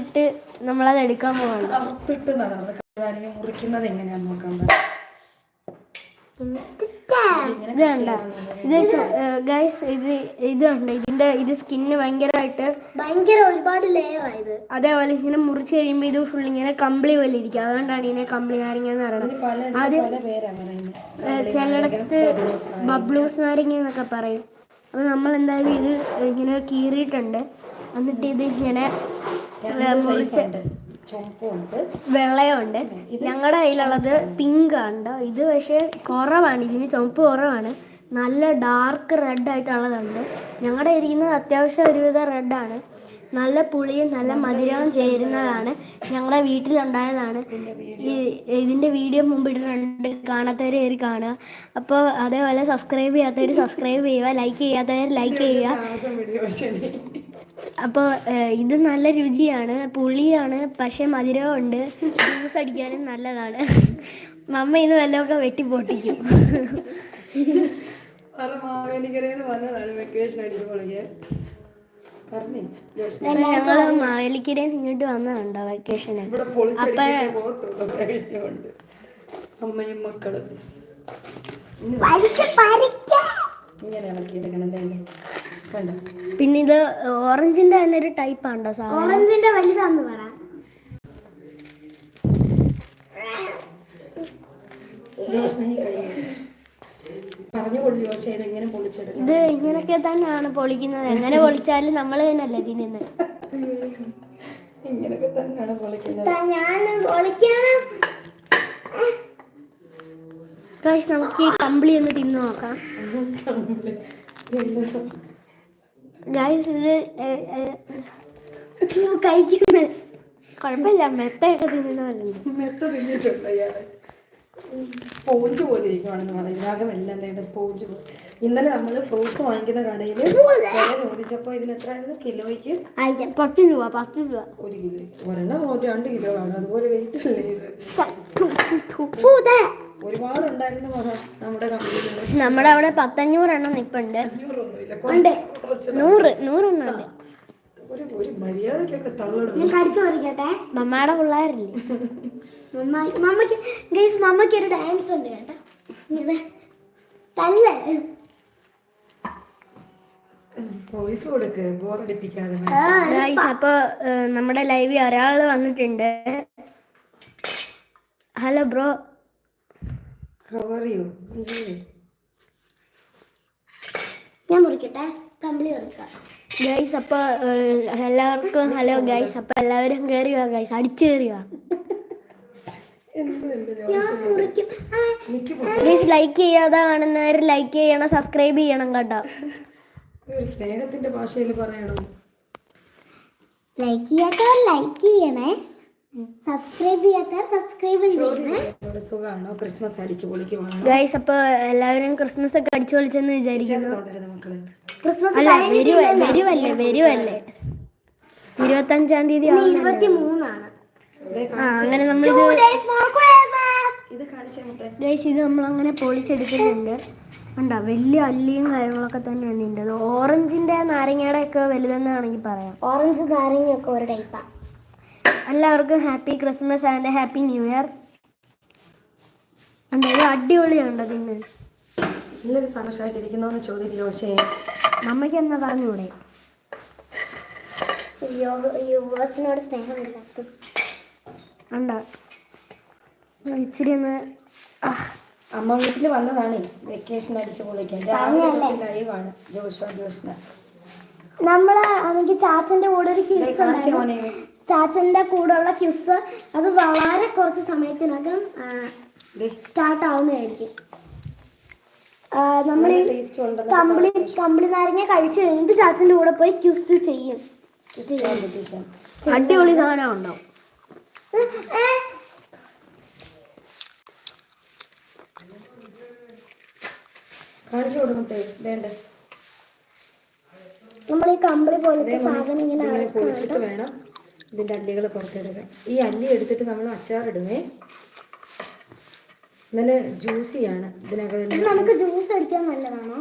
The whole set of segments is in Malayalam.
അറുത്തിട്ട് നമ്മളത് എടുക്കാൻ പോവാണ്. നമ്മൾ കഴുകാനെങ്കിൽ മുറിക്കുന്നത് എങ്ങനെയാന്ന് നോക്കാൻ ഇത് ഗൈസ് ഇത് ഇതുണ്ട് ഇതിന്റെ ഇത് സ്കിന്ന് ഭയങ്കരമായിട്ട് ഭയങ്കര ഒരുപാട് ലെയർ ആയത് അതേപോലെ ഇങ്ങനെ മുറിച്ച് കഴിയുമ്പോൾ ഇത് ഫുൾ ഇങ്ങനെ കമ്പിളി പോലെ ഇരിക്കും. അതുകൊണ്ടാണ് ഇതിനെ കമ്പിളി നാരങ്ങ എന്ന് പറയുന്നത്. ആദ്യം ചിലയിടത്ത് ബബ്ലൂസ് നാരങ്ങ. എന്നൊക്കെ പറയും. അപ്പൊ നമ്മൾ എന്തായാലും ഇത് ഇങ്ങനെ കീറിയിട്ടുണ്ട്. എന്നിട്ട് ഇത് ഇങ്ങനെ മുറിച്ച് ഉണ്ട്. വെള്ളയുണ്ട്. ഞങ്ങളുടെ കയ്യിലുള്ളത് പിങ്ക് ആണ് ഇത് പക്ഷേ കുറവാണ്. ഇതിന് ചുമപ്പ് കുറവാണ്. നല്ല ഡാർക്ക് റെഡ് ആയിട്ടുള്ളതുണ്ട്. ഞങ്ങളുടെ ഇരിക്കുന്നത് അത്യാവശ്യം ഒരുവിധം റെഡാണ് നല്ല പുളിയും നല്ല മധുരവും ചേരുന്നതാണ്. ഞങ്ങളുടെ വീട്ടിലുണ്ടായതാണ്. ഈ ഇതിന്റെ വീഡിയോ മുമ്പ് ഇടുന്നുണ്ട് കാണാത്തവർ കയറി കാണുക. അപ്പോൾ അതേപോലെ സബ്സ്ക്രൈബ് ചെയ്യാത്തവർ സബ്സ്ക്രൈബ് ചെയ്യുക. ലൈക്ക് ചെയ്യാത്തവർ ലൈക്ക് ചെയ്യുക. അപ്പോൾ ഇത് നല്ല രുചിയാണ്. പുളിയാണ് പക്ഷേ മധുരവും ഉണ്ട്. ജ്യൂസ് അടിക്കാനും നല്ലതാണ്. മമ്മ ഇന്ന് വല്ലതൊക്കെ വെട്ടി പൊട്ടിക്കും. ഞങ്ങൾ മാവേലിക്കരയിൽ ഇങ്ങോട്ട് വന്നതുണ്ടോ വെക്കേഷന് കഴിച്ചുകൊണ്ട് അമ്മയും മക്കളും. വലിച്ച് പറിക്കാം ഇങ്ങനെ ഇളക്കിയെടുക്കണം കണ്ടോ? പിന്നെ ഇത് ഓറഞ്ചിന്റെ തന്നെ ഒരു ടൈപ്പ് ആണ്ടോ സാധനം. ഓറഞ്ചിന്റെ വലുതാന്ന് പറ. ഇത് ഇങ്ങനൊക്കെ തന്നെയാണ് പൊളിക്കുന്നത്. എങ്ങനെ പൊളിച്ചാലും നമ്മൾ തന്നെയല്ലേ തിന്നുന്നത് തന്നെയാണ് പൊളിക്കുന്നത്. ഞാൻ പൊളിക്കണം. നമുക്ക് ഈ കമ്പിളി ഒന്ന് തിന്നു നോക്കാം. കഴിക്കുന്നത്. കുഴപ്പമില്ല മെത്തയൊക്കെ തിന്നുന്ന പോലെ ഉണ്ട്. മെത്ത തിന്നിട്ടുണ്ട് ഇയാൾ സ്പോഞ്ച് പോലെ ഇരിക്കുവാണെന്ന് പറയും. രാഗം എല്ലാം തേണ്ട സ്പോഞ്ച് പോലെ. ഇന്നലെ നമ്മൾ ഫ്രൂട്ട്സ് വാങ്ങിക്കുന്ന കടയിൽ വില ചോദിച്ചപ്പോൾ ഇതിന് എത്രയായിരുന്നു? കിലോയ്ക്ക് പത്ത് രൂപ പത്ത് രൂപ. ഒരു കിലോ. ഒരെണ്ണം ഒരു രണ്ട് കിലോ ആണ്. അതുപോലെ വെയിറ്റ് അല്ലേ ഇത്? നമ്മുടെ അവിടെ പത്തഞ്ഞൂറെണ്ണം നിപ്പുണ്ട്. അഞ്ഞൂറൊന്നുമില്ല കുറച്ച് കുറച്ച് നൂറ് നൂറെണ്ണം മമ്മയുടെ പിള്ളേരില്ലേ? മമ്മക്ക് ഗൈസ് മമ്മക്ക് ഒരു ഡാൻസ് ഉണ്ട് കേട്ടോ. ഇങ്ങനെ തല്ലേ അപ്പോൾ നമ്മുടെ ലൈവിൽ ഒരാൾ വന്നിട്ടുണ്ട്. Hello bro. അറിയോ ഞാൻ മുറിക്കട്ടെ? കമ്പിളി മുറിക്കാം. ഗൈസ് അപ്പോൾ എല്ലാവർക്കും ഹലോ ഗൈസ് അപ്പോൾ എല്ലാവരും കയറി വാ ഗൈസ് അടിച്ചു കയറി വാ ഞാൻ മുറിക്കും. ആ, ഗൈസ് ലൈക്ക് ചെയ്യാതെ കാണുന്നവർ ലൈക്ക് ചെയ്യണം സബ്സ്ക്രൈബ് ചെയ്യണം കേട്ടോ. ഒരു സ്നേഹത്തിന്റെ ഭാഷയിൽ പറയണം. ലൈക്ക് ചെയ്യാത്തവർ ലൈക്ക് ചെയ്യണേ. സബ്സ്ക്രൈബ് ചെയ്യാത്തവർ സബ്സ്ക്രൈബ് ചെയ്യണേ ഇവിടെ സുഖമാണോ? ക്രിസ്മസ് അടിച്ച് പൊളിക്കുവാണോ? ഗൈസ് അപ്പോൾ എല്ലാവരും ക്രിസ്മസ് ഒക്കെ അടിച്ചു പൊളിച്ചെന്ന് വിചാരിക്കുന്നു. ക്രിസ്മസ് അല്ല വരുവ വരുവല്ലേ വരുവല്ലേ തീയതി ഇരുപത്തി മൂന്നാണ് ദേ ആ അങ്ങനെ നമ്മൾ ഇത് കാണിച്ചേ മുത്തേ. ഗൈസ് ഇത് നമ്മൾ അങ്ങനെ പൊളിച്ചെടുക്കുന്നുണ്ട്. ഉണ്ടോ വലിയ അല്ലിയും കാര്യങ്ങളൊക്കെ തന്നെയാണ് ഇതിന്റെ ഓറഞ്ചിന്റെ നാരങ്ങയുടെ ഒക്കെ വലുതെന്നാണെങ്കിൽ പറയാം. ഓറഞ്ച് നാരങ്ങയൊക്കെ ഒരു ടൈപ്പാ എല്ലാവർക്കും happy Christmas and happy new year. എന്തായാലും ഇത് അടിപൊളിയുണ്ട് നല്ലൊരു സന്തോഷമായിട്ടിരിക്കുന്നോന്ന് ചോദിക്കും ജോഷേ മമ്മയ്ക്ക് എന്നാ പറഞ്ഞൂടെ യുവേഴ്സിനോട് സ്നേഹമില്ലാത്ത ഉണ്ടോ ഇച്ചിരി ഒന്ന് അമ്മ വീട്ടിൽ വന്നതാണ് വെക്കേഷൻ അടിച്ച് പൊളിക്കാൻ. രാവിലെ ലൈവാണ് ജോഷോ ജോഷ്ന. നമ്മളെ ചാച്ചന്റെ കൂടെ ഒരു ക്യൂസ് കാണിച്ച കൂടെയുള്ള മോനെ ചാച്ചന്റെ കൂടെ ഉള്ള ക്യൂസ് അത് വളരെ കുറച്ച് സമയത്തിനകം ദേ, സ്റ്റാർട്ട് ആവുന്നതായിരിക്കും നമ്മൾ കമ്പിളി കമ്പിളി നാരങ്ങ കഴിച്ചു കഴിഞ്ഞിട്ട് ചാച്ചന്റെ കൂടെ പോയി ക്യൂസ് ചെയ്യും. അടിപൊളി സാധനം ഉണ്ടാവും കാണിച്ചു കൊടുക്കട്ടെ വേണ്ട. നമ്മൾ ഈ കമ്പിളി പോലത്തെ സാധനം ഇങ്ങനെ ഇങ്ങനെ പൊളിച്ചിട്ട് വേണം. ഇതിന്റെ അല്ലികൾ പുറത്തെടുക്കാം ഈ അല്ലി എടുത്തിട്ട് നമ്മൾ അച്ചാറിടുന്നേ നല്ല ജ്യൂസിയാണ് ഇതിനകം ഇത് നമുക്ക് ജ്യൂസ് അടിക്കാൻ നല്ലതാണോ?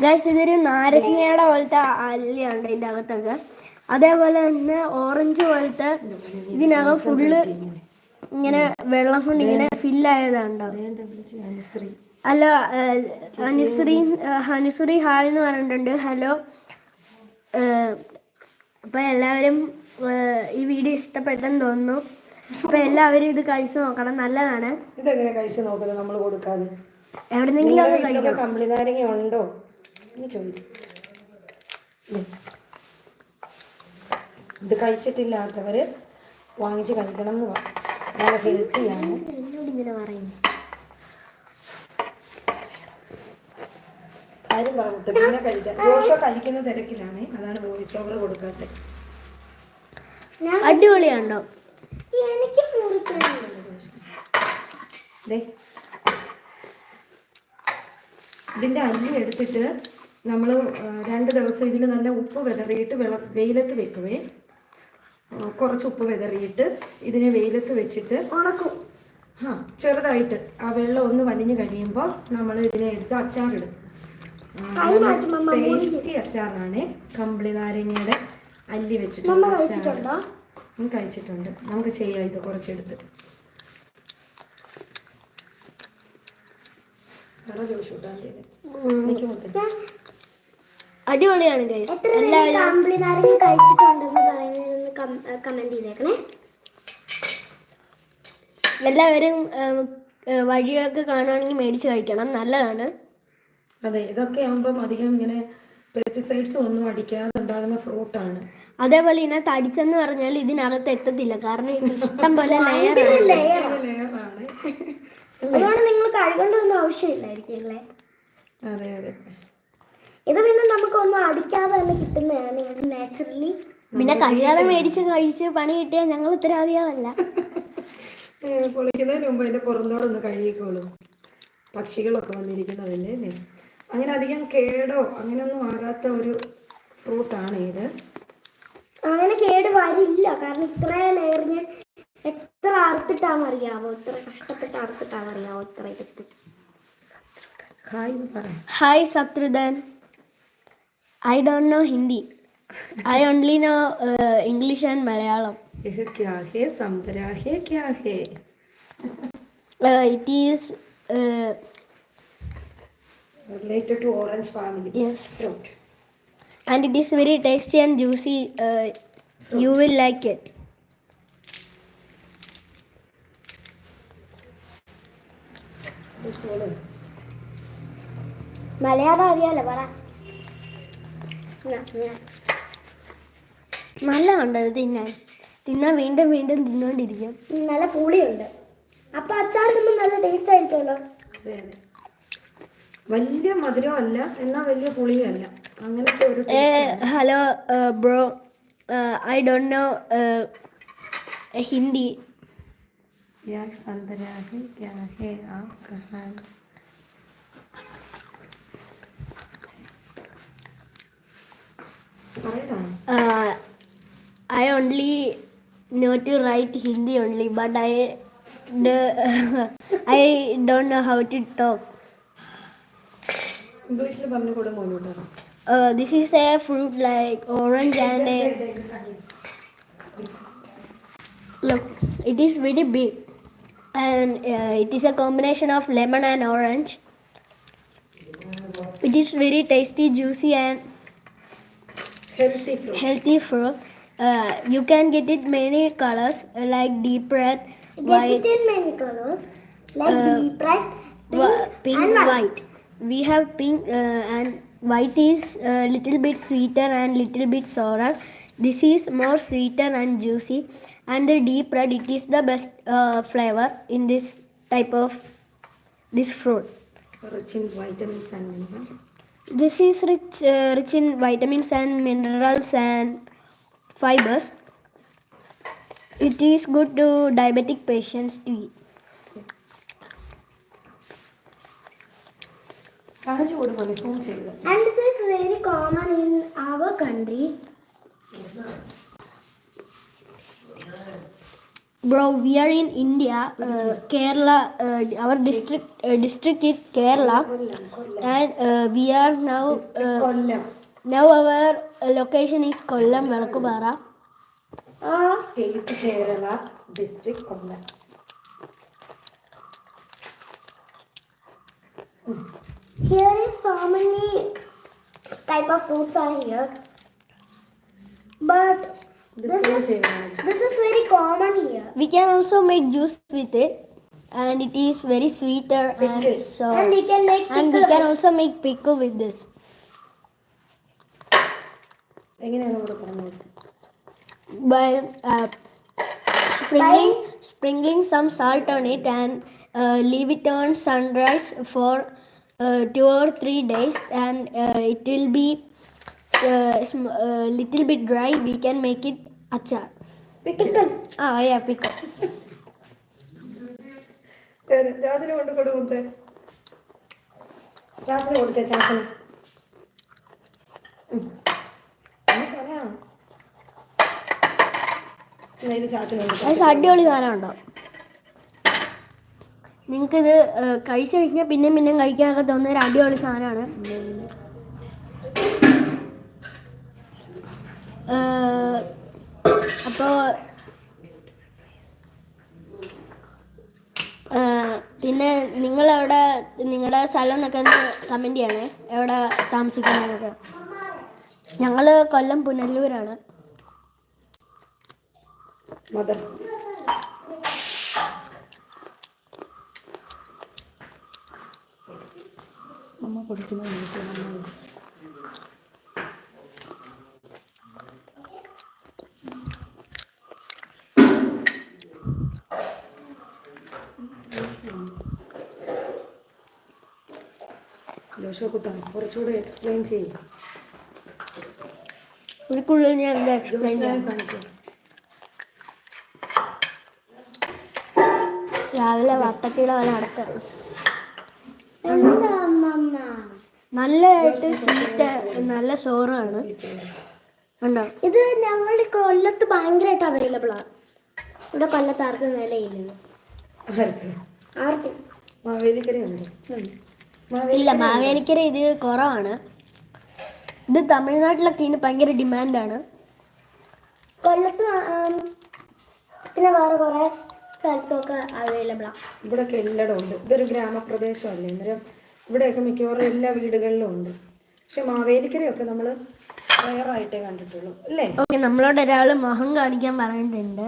ഗൈസ് ഇതൊരു നാരങ്ങയുടെ പോലത്തെ അല്ലിയാണ് ഇതിന്റെ അകത്തൊക്കെ അതേപോലെ തന്നെ ഓറഞ്ച് പോലത്തെ ഇതിനകം ഫുള്ള് ഇങ്ങനെ വെള്ളം കൊണ്ട് ഇങ്ങനെ അനുശ്രീ അല്ല ഹനുശ്രീ ഹനുശ്രീ ഹായ് എന്ന് പറഞ്ഞിട്ടുണ്ട്. ഹലോ. അപ്പോൾ എല്ലാവരും ഈ വീഡിയോ ഇഷ്ടപ്പെട്ടെന്ന് തോന്നുന്നു. അപ്പോൾ എല്ലാവരും ഇത് കഴിച്ചു നോക്കണം. നല്ലതാണ്. ഇതെങ്ങനെ കഴിച്ച് നോക്കുന്നത് നമ്മൾ കൊടുക്കാതെ. എവിടെന്നെങ്കിലും കമ്പിളി നാരങ്ങ ഉണ്ടോ? എന്ന് ചോദിക്കും. ഇത് കഴിച്ചിട്ടില്ലാത്തവര് വാങ്ങിച്ച് കഴിക്കണം എന്ന് നല്ല ഹെൽത്തിയാണ് എന്നോട് ഇങ്ങനെ പറയുന്നു? കാര്യം പറഞ്ഞിട്ട് പിന്നെ കഴിക്കാം. ദോശ കഴിക്കുന്ന തിരക്കിലാണ്. അതാണ് വോയിസ് ഓവർ കൊടുക്കാത്തത്. അടിപൊളിയാണ്ടോ എനിക്ക് ഇതിന്റെ അല്ലി എടുത്തിട്ട് നമ്മൾ രണ്ട് ദിവസം ഇതിൽ നല്ല ഉപ്പ് വിതറിയിട്ട് വെള്ളം വെയിലത്ത് വെക്കുവേ. കുറച്ച് ഉപ്പ് വിതറിയിട്ട് ഇതിനെ വെയിലത്ത് വെച്ചിട്ട് ഉണക്കും. ആ ചെറുതായിട്ട് ആ വെള്ളം ഒന്ന് വലിഞ്ഞു കഴിയുമ്പോൾ നമ്മൾ ഇതിനെ എടുത്ത് അച്ചാറിടും. ടേസ്റ്റി അച്ചാറാണ് കമ്പിളി നാരങ്ങയുടെ അല്ലി വെച്ചിട്ടുണ്ട്. വെച്ചിട്ടുള്ള അയച്ചിട്ടുണ്ട് കഴിച്ചിട്ടുണ്ടോ. നമുക്ക് ചെയ്യാം ഇത് കുറച്ചെടുത്ത്. അടിപൊളിയാണ് കമ്പിളി നാരങ്ങ കഴിച്ചിട്ടുണ്ടെന്ന് പറയുന്നതെന്ന് കമന്റ് ചെയ്തേക്കണേ. എല്ലാവരും വഴിയൊക്കെ കാണുവാണെങ്കിൽ മേടിച്ച് കഴിക്കണം. നല്ലതാണ്. അതെ ഇതൊക്കെ ആകുമ്പം അധികം ഇങ്ങനെ പെസ്റ്റിസൈഡ്സ് ഒന്നും അടിക്കാതെ ഉണ്ടാകുന്ന ഫ്രൂട്ടാണ് അതേപോലെ ഇതിനെ തടിച്ചെന്ന് പറഞ്ഞാൽ ഇതിനകത്ത് എത്തത്തില്ല. കാരണം ഇഷ്ടം പോലെ ലെയർ ലെയറാണ് അതുകൊണ്ട് നിങ്ങൾ കഴുകേണ്ടതൊന്നും ആവശ്യമില്ലായിരിക്കും അല്ലേ? അതെ അതെ. ഇത് പിന്നെ നമുക്ക് ഒന്നും അടിക്കാതെ തന്നെ കിട്ടുന്നതാണ്. ഇവിടെ നാച്ചുറലി പിന്നെ കഴിയാതെ മേടിച്ച് കഴിച്ച് പണി കിട്ടിയാൽ ഞങ്ങൾ ഉത്തരവാദികളല്ല. പൊളിക്കുന്നതിന് മുമ്പ് അതിന്റെ പുറന്തോടൊന്ന് കഴുകിക്കോളും. പക്ഷികളൊക്കെ വന്നിരിക്കുന്നതല്ലേ അല്ലേ അങ്ങനെ അധികം കേടോ അങ്ങനെയൊന്നും ആകാത്ത ഒരു ഫ്രൂട്ടാണ് ഇത്. അങ്ങനെ കേട് വരില്ല. കാരണം ഇത്ര ലെയർ ഞാൻ എത്ര അറുത്തിട്ടാന്ന് അറിയാമോ ഇത്ര കഷ്ടപ്പെട്ട് അറുത്തിട്ടാന്ന് അറിയാമോ ഇത്ര എടുത്ത് hi Shatrughan I don't know Hindi. I only know English and Malayalam. It is related to orange family. Yes. Fruit. And it is very tasty and juicy. Uh, you will like it. Malayalam അറിയാലോ പറ തിന്നാൻ തിന്നാൻ വീണ്ടും വീണ്ടും തിന്നോണ്ടിരിക്കും നല്ല പുളിയുണ്ട് അപ്പൊ അച്ചാറിടുമ്പോൾ നല്ല ടേസ്റ്റ് ആയിരിക്കുമല്ലോ വലിയ മധുരം അല്ല എന്നാ വലിയ പുളിയല്ല അങ്ങനത്തെ ഒരു hello bro I don't know Hindi. I only know to write Hindi only but I I don't know how to talk. ഇംഗ്ലീഷിൽ പറഞ്ഞു കൂടെ മോനോട്ടോ Uh, this is a fruit like orange and a, look, it is very big, and uh, it is a combination of lemon and orange. It is very tasty, juicy, and healthy fruit healthy fruit. Uh, you can get it many colors uh, like deep red, Get white, it in many colors, like Uh, deep red, pink, Wha- pink and white. white. we have pink uh, and white is a little bit sweeter and little bit sourer. this is more sweeter and juicy. And the deep red it is the best uh, flavor in this type of this fruit. Rich in vitamins and minerals. This is rich uh, rich in vitamins and minerals and fibers. It is good to diabetic patients to eat കാണിച്ചു കൊടുപോലെ സൂം ചെയ്ത് is very common in our country. Bro, we are in India, uh, Kerala. Uh, our district uh, district is Kerala, and uh, we are now. Uh, Kollam now our uh, location is Kollam, Velakupara. ആ state Kerala district Kollam Here is so many type of fruits are here. But this, this, is, this is very common here. We can also make juice with it. And it is very sweeter pickle. and. And we can make. And we can also make pickle with this. By uh, sprinkling, By? sprinkling some salt on it and uh, leave it on sunrise for uh, two or three days and uh, it will be uh, a uh, little bit dry we can make it achar Pickle. ah yeah pickle ചാച്ചന് കൊണ്ട് കൊടുത്തേ ചാച്ചന് കൊടുത്തേ അത് അടിപൊളി സാധനം ഉണ്ടാവും നിങ്ങൾക്കിത് കഴിച്ചു കഴിഞ്ഞാൽ പിന്നെയും പിന്നെയും കഴിക്കാനൊക്കെ തോന്നുന്ന ഒരു അടിപൊളി സാധനമാണ്. അപ്പോൾ പിന്നെ നിങ്ങളെവിടെ നിങ്ങളുടെ സ്ഥലം എന്നൊക്കെ ഒന്ന് കമന്റ് ചെയ്യണേ. എവിടെ താമസിക്കുന്നതൊക്കെ. ഞങ്ങൾ കൊല്ലം പുനലൂരാണ്. മദർ അമ്മ കൊടുക്കുന്ന ജോഷക്കുട്ട കുറച്ചുകൂടെ എക്സ്പ്ലെയിൻ ചെയ്യും. ഇതിക്കുള്ളിൽ ഞാൻ എന്താ എക്സ്പ്ലെയിൻ ജോഷിനെ ചെയ്യാം? കാണിച്ചു രാവിലെ വട്ടത്തിലെ നടക്കാം എന്താ അമ്മമ്മ? നല്ലതായിട്ട് സ്വീറ്റ് നല്ല സോറാണ്. ഉണ്ടോ ഇത് ഞങ്ങൾ കൊല്ലത്ത് ഭയങ്കരമായിട്ട് അവൈലബിൾ ആണ് ഇവിടെ കൊല്ലത്ത് ആർക്കും വിലയില്ല. ആർക്കും? മാവേലിക്കരയുണ്ട് ഇല്ല മാവേലിക്കര ഇത് കുറവാണ്. ഇത് തമിഴ്നാട്ടിലൊക്കെ ഇതിന് ഭയങ്കര ഡിമാൻഡാണ്. കൊല്ലത്ത് പിന്നെ വേറെ കുറെ സ്ഥലത്തൊക്കെ അവൈലബിൾ ആണ് ഇവിടെ എല്ലായിടും ഉണ്ട്. ഇതൊരു ഗ്രാമപ്രദേശമല്ലേ? അന്നേരം ഇവിടെയൊക്കെ മിക്കവാറും എല്ലാ വീടുകളിലും ഉണ്ട്. പക്ഷെ മാവേലിക്കരയൊക്കെ നമ്മൾ റയറായിട്ടേ കണ്ടിട്ടുള്ളൂ അല്ലേ? ഓക്കെ നമ്മളോട് ഒരാൾ മുഖം കാണിക്കാൻ പറഞ്ഞിട്ടുണ്ട്.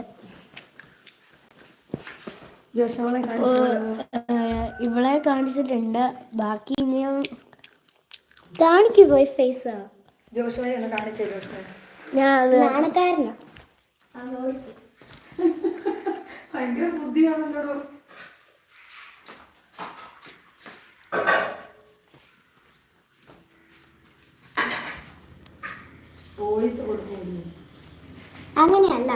ഇവളെ കാണിച്ചിട്ടുണ്ട്. ബാക്കി ഇനിയും കാണിക്കു പോയി ഫേസ് ഞാൻ നാണക്കാരനാ. ഭയങ്കര ബുദ്ധിയാണല്ലോ വോയിസ് കൊടുക്കുന്നു അങ്ങനെയല്ല.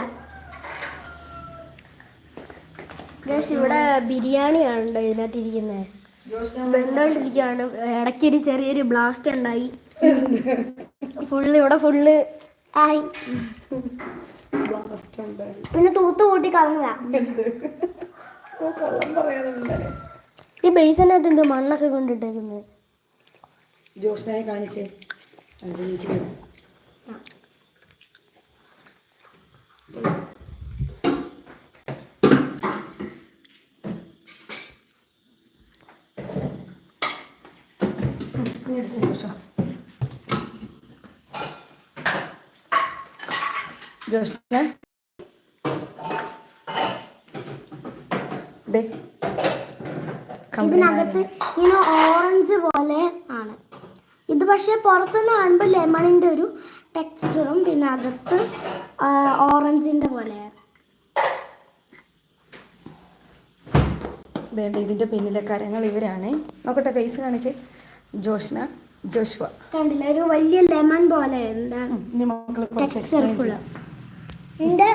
ജോഷ് ഇവിടെ ബിരിയാണിയാണല്ലോ ഇതിനകത്ത് ഇരിക്കുന്നത് ജോഷന വെന്തോണ്ടിരിക്കുകയാണ് ഇടയ്ക്ക് ഒരു ചെറിയൊരു ബ്ലാസ്റ്റ് ഉണ്ടായി. ഫുള്ള് ഇവിടെ ഫുള്ള് ആയി. പിന്നെ തൂത്ത് കൂട്ടി കളഞ്ഞതാ. ഓ, കള്ളം പറയാതെ ഈ ബേസിനകത്ത് എന്തോ മണ്ണൊക്കെ കൊണ്ടിട്ടേക്കുന്നത് ജോഷനെ കാണിച്ചേ. ജോഷന ദേ. ഇതിനകത്ത് ഇങ്ങനെ ഓറഞ്ച് പോലെ ആണ്. ഇത് പക്ഷേ പുറത്തുനിന്ന് കാണുമ്പോൾ ലെമണിന്റെ ഒരു ടെക്സ്ചറും പിന്നെ അകത്ത് ഓറഞ്ചിന്റെ പോലെയാണ്. വേണ്ട ഇതിന്റെ പിന്നിലെ കരങ്ങൾ ഇവരാണ്. നോക്കട്ടെ ഫേസ് കാണിച്ച്. ജോഷ്ന ജോഷ്വ. കണ്ടില്ല? ഒരു വലിയ ലെമൺ പോലെ എന്താ ടെക്സ്റ്റർ ടെക്സ്ചർ ഫുള്ള് ചെയ്യ്.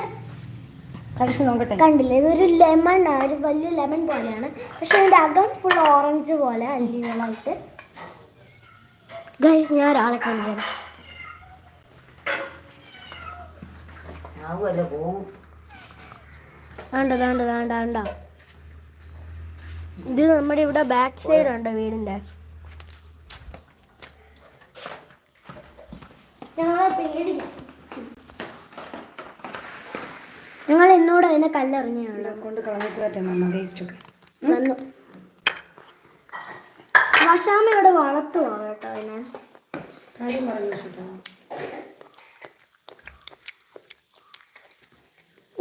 കഴിച്ച് നോക്കട്ടെ. കണ്ടില്ല? ഇതൊരു ലെമൺ ഒരു വലിയ ലെമൺ പോലെയാണ്. പക്ഷെ ഇതിന്റെ അകം ഫുൾ ഓറഞ്ച് പോലെ അല്ലികളായിട്ട് ഗൈസ് ഞാൻ ഒരാളെ കാണിച്ചു തരാം. വേണ്ട വേണ്ട വേണ്ട വേണ്ട. ഇത് നമ്മുടെ ഇവിടെ ബാക്ക് സൈഡ് ഉണ്ട് വീടിന്റെ ഞങ്ങളെ പേടിക്കാം ഞങ്ങൾ കൊണ്ട് കളഞ്ഞിട്ട് പറ്റാം വേസ്റ്റ് ഒക്കെ. ഇവിടെ വളർത്തുവാ കേട്ടോ അതിനെ കാര്യം പറഞ്ഞു വെച്ചിട്ടോ?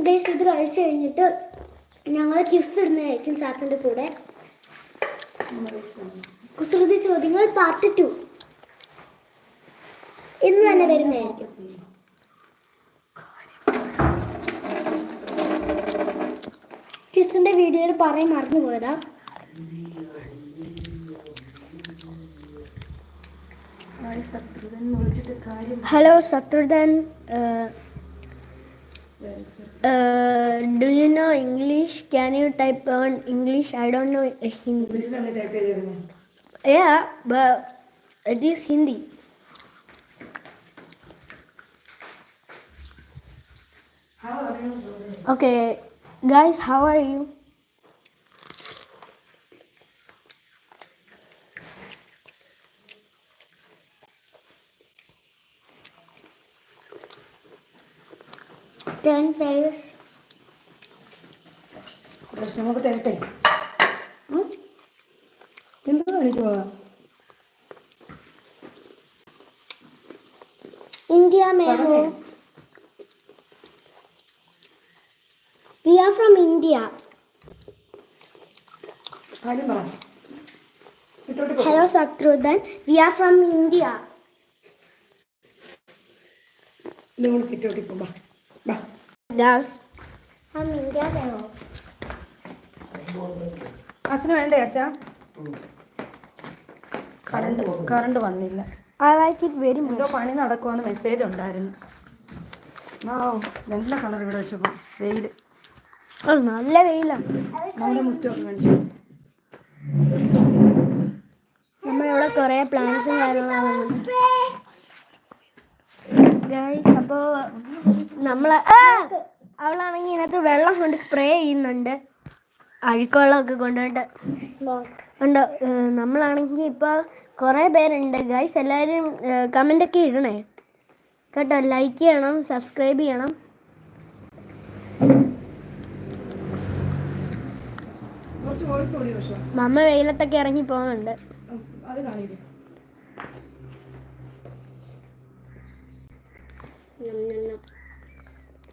ഗൈസ് ഇത് കഴിച്ചു കഴിഞ്ഞിട്ട് ഞങ്ങൾ ക്യൂസ് ഇടുന്നതായിരിക്കും ചാച്ചന്റെ കൂടെ. കുസൃതി ചോദ്യങ്ങൾ പാർട്ട് ടു ഇന്ന് തന്നെ വരുന്നതായിരിക്കും. പറയാൻ മറന്നു പോയതാ. Hello Shatrughan do you know English can you type on English I don't know Hindi it is Hindi okay guys how are you Okay, guys, how are you? Turn face. പ്രശ്നം നമുക്ക് തരട്ടെ? എന്താ കാണിക്കുക India മേഹോ we are from India hello Shatrughan we are from India നിങ്ങൾ സിറ്റോട്ടിപ്പോ ഡാൻസ് അച്ഛന് വേണ്ടേ അച്ഛ? കറണ്ട് കറണ്ട് വന്നില്ല. ഐ ലൈക്ക് ഇറ്റ് വെരി എന്തോ പണി നടക്കുമെന്ന് മെസ്സേജ് ഉണ്ടായിരുന്നു. ഓ നല്ല കളർ ഇവിടെ വെച്ചപ്പോൾ വെയിൽ നല്ല വെയിലാണ് നല്ല മുറ്റം കാണിച്ചു. നമ്മളിവിടെ കുറേ പ്ലാന്റ്സും കാര്യങ്ങളാണ് ഗൈസ് അപ്പോൾ നമ്മൾ അവളാണെങ്കിൽ ഇതിനകത്ത് വെള്ളം കൊണ്ട് സ്പ്രേ ചെയ്യുന്നുണ്ട്. അഴുക്കുവെള്ളമൊക്കെ കൊണ്ടുപോയിട്ട് ഉണ്ട് നമ്മളാണെങ്കി നമ്മളാണെങ്കിൽ ഇപ്പോൾ കുറേ പേരുണ്ട്. ഗൈസ് എല്ലാവരും കമന്റൊക്കെ ഇടണേ. കേട്ടോ ലൈക്ക് ചെയ്യണം സബ്സ്ക്രൈബ് ചെയ്യണം. മമ്മ വെയിലത്തൊക്കെ ഇറങ്ങി പോകുന്നുണ്ട്. അത് കാണിക്കും.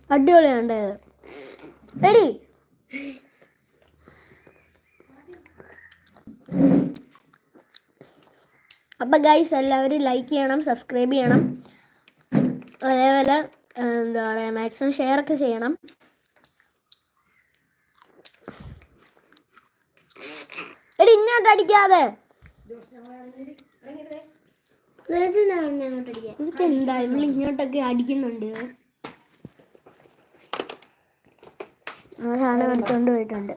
അടിപൊളിയാണ് ഇത് എടി. അപ്പം ഗൈസ് എല്ലാവരും ലൈക്ക് ചെയ്യണം സബ്സ്ക്രൈബ് ചെയ്യണം. അതേപോലെ എന്താ പറയുക മാക്സിമം ഷെയർ ഒക്കെ ചെയ്യണം. എടി ഇങ്ങോട്ട് അടിക്കാതെ. എനിക്ക് എന്താ ഇവൾ ഇങ്ങോട്ടൊക്കെ അടിക്കുന്നുണ്ട്. സാധനം എടുത്തോണ്ട് പോയിട്ടുണ്ട്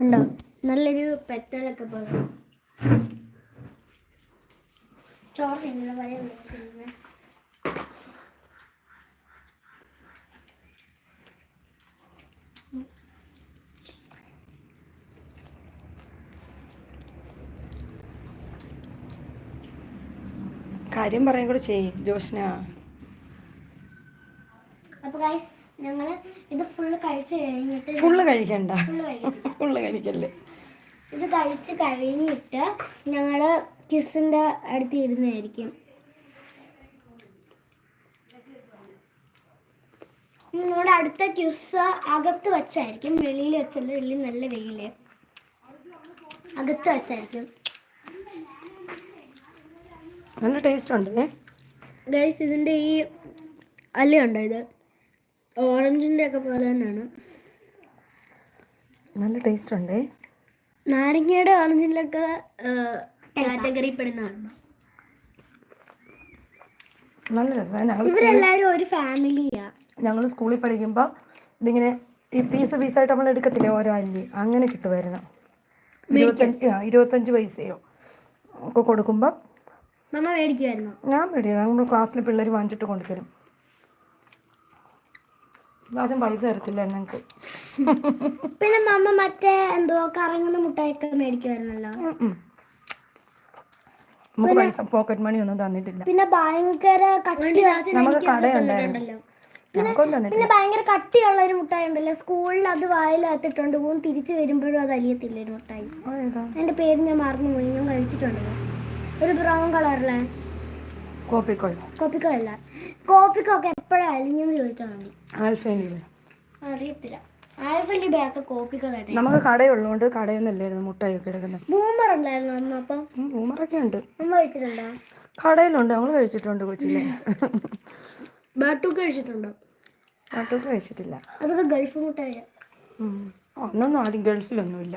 ഉണ്ടോ നല്ലൊരു പെറ്റലൊക്കെ പോലെ ചോറിനുള്ള കാര്യം പറയും കൂടെ ചെയ്യും ജോഷ്ന. അപ്പൊ ഗൈസ് ഞങ്ങൾ ഇത് ഫുള്ള് കഴിച്ചു കഴിഞ്ഞിട്ട് ഫുള്ള് കഴിക്കണ്ട. ഫുള്ള് കഴിക്കല്ലേ. ഇത് കഴിച്ച് കഴിഞ്ഞിട്ട് ഞങ്ങൾ ക്യുസിന്റെ അടുത്ത് ഇരുന്നായിരിക്കും. നമ്മുടെ അടുത്ത ക്യുസ് അകത്ത് വെച്ചായിരിക്കും. വെളിയിൽ വെച്ചല്ല വെളിയിൽ നല്ല വെയിൽ. അകത്ത് വെച്ചായിരിക്കും. നല്ല ടേസ്റ്റ് ഉണ്ട് ഗൈസ് ഇതിന്റെ ഈ അല്ലയുണ്ടോ ഇത്? ഓറഞ്ചിന്റെ ഒക്കെ പോലെ തന്നെയാണ്. നല്ല ടേസ്റ്റ് ഉണ്ട് നാരങ്ങയുടെ ഓറഞ്ചിന്റെയൊക്കെ കാറ്റഗറി പെടുന്നതാണ് നല്ല രസമാണ്. ഞങ്ങൾ ഇവരെല്ലാരും ഒരു ഫാമിലിയാ. ഞങ്ങൾ സ്കൂളിൽ പഠിക്കുമ്പോൾ ഇതിങ്ങനെ ഈ പീസ് പീസായിട്ട് നമ്മൾ എടുക്കത്തില്ലേ ഓരോ അല്ലി അങ്ങനെ കിട്ടുമായിരുന്നു ഇരുപത്തഞ്ച് ഇരുപത്തഞ്ച് പൈസയോ ഒക്കെ കൊടുക്കുമ്പോൾ മമ്മ മേടിക്കുമായിരുന്നു ഞാൻ പേടിയത് നമ്മൾ ക്ലാസ്സിലെ പിള്ളേർ വാങ്ങിച്ചിട്ട് കൊണ്ടുവരും. ഇപ്രാവശ്യം പൈസ തരത്തില്ല ഞങ്ങൾക്ക്. പിന്നെ മമ്മ മറ്റേ എന്തോ കറങ്ങുന്ന മുട്ടായൊക്കെ മേടിക്കുമായിരുന്നല്ലോ നമുക്ക് പൈസ പോക്കറ്റ് മണി ഒന്നും തന്നിട്ടില്ല. പിന്നെ ഭയങ്കര കട്ടി നമുക്ക് കടയുണ്ടായിരുന്നു. പിന്നെ ഭയങ്കര കട്ടിയുള്ള ഒരു മുട്ടായി ഉണ്ടല്ലോ സ്കൂളിൽ അത് വായിലാത്തിട്ടുണ്ട് പോകും തിരിച്ചു വരുമ്പോഴും അത് അലിയത്തില്ല ഒരു മുട്ടായി എന്റെ പേര് ഞാൻ മറന്നു പോയി ഞാൻ കഴിച്ചിട്ടുണ്ട് ഒരു ബ്രൗൺ കളറിലെ കോപ്പിക്കോ കോപ്പിക്കോ അല്ല കോപ്പിക്കോ ഒക്കെ എപ്പോഴാ അലിഞ്ഞെന്ന് ചോദിച്ചാൽ മതി. അറിയത്തില്ല. ആൽഫലി ബാക്ക് കോപ്പിക്കോ തന്നെ നമുക്ക് കടയുള്ളതുകൊണ്ട് കടയിൽ നിന്നല്ലായിരുന്നു മുട്ടായി ഒക്കെ എടുക്കുന്നത്? ബൂമർ ഉണ്ടായിരുന്നു അപ്പം. ഊമറൊക്കെ ഉണ്ട്. അമ്മ കഴിച്ചിട്ടുണ്ടോ? കടയിലുണ്ട്. നമ്മൾ കഴിച്ചിട്ടുണ്ട് കൊച്ചിലെ. ബാട്ടു കഴിച്ചിട്ടുണ്ടോ? നാട്ടൊക്കെ കഴിച്ചിട്ടില്ല. അതൊക്കെ ഗൾഫ് മുട്ടായ? ആരും ഗൾഫിലൊന്നുമില്ല.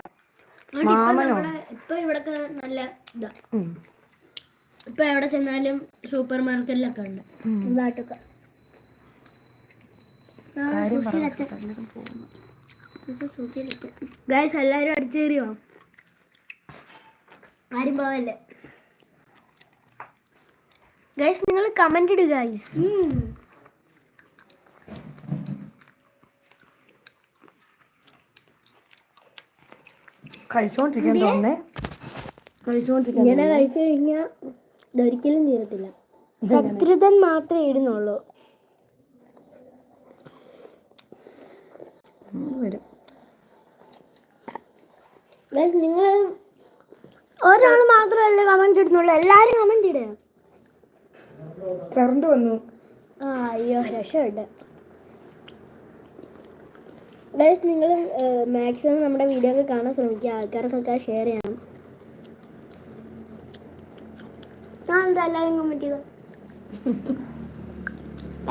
മാമനോ? ഇപ്പൊ ഇവിടെ നല്ല ഇതാ. ഇപ്പൊ എവിടെ ചെന്നാലും സൂപ്പർ മാർക്കറ്റിലൊക്കെ ഉണ്ട് നാട്ടൊക്കെ ഗൈസ് എല്ലാരും അടിച്ചേറിയോ ആരും പോവല്ലേ? ഗൈസ് നിങ്ങൾ കമന്റ് ഇടുക ഗൈസ് കഴിച്ചോണ്ടിരിക്കാൻ തോന്നേ കഴിച്ചുകൊണ്ടിരിക്കാൻ ഇങ്ങനെ കഴിച്ചു കഴിഞ്ഞാൽ ഇതൊരിക്കലും തീരത്തില്ല. ശത്രുതൻ മാത്രമേ ഇടുന്നുള്ളൂ. വരും. നിങ്ങൾ ഒരാൾ മാത്രമല്ലേ കമന്റ് ഇടുന്നുള്ളൂ. എല്ലാരും കമന്റ് ഇടുക കറണ്ട് വന്നു. ആ അയ്യോ രക്ഷമുണ്ട് ഗൈസ് നിങ്ങൾ മാക്സിമം നമ്മുടെ വീഡിയോകൾ ഒക്കെ കാണാൻ ശ്രമിക്കുക. ആൾക്കാർക്കൊക്കെ ഷെയർ ചെയ്യണം. ഞാൻ എല്ലാവരും കമന്റ് ചെയ്ത?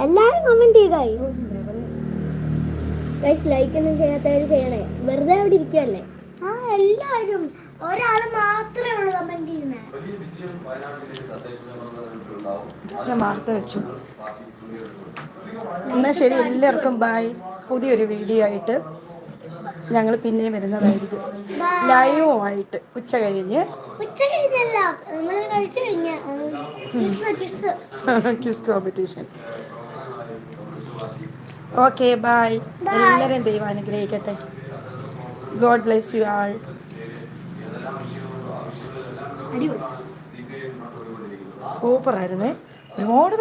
എല്ലാവരും കമന്റ് guys. ഗൈസ് ലൈക്ക് ഒന്നും ചെയ്യാത്തവർ ചെയ്യണേ. വെറുതെ അവിടെ ഇരിക്കുകയല്ലേ ആ എല്ലാരും. ഒരാൾ മാത്രമേ ഉള്ളൂ കമന്റ് ചെയ്യുന്നത് വാർത്ത വെച്ചു. എന്നാൽ ശരി എല്ലാവർക്കും ബായ് പുതിയൊരു വീഡിയോ ആയിട്ട് ഞങ്ങൾ പിന്നെയും വരുന്നതായിരിക്കും. ലൈവോ ആയിട്ട് ഉച്ച കഴിഞ്ഞ് ക്വിസ് കോമ്പറ്റീഷൻ. Okay bye. എല്ലാവരും ദൈവം അനുഗ്രഹിക്കട്ടെ. God bless you all. Super ആയിരുന്നേ ഒരുപാട്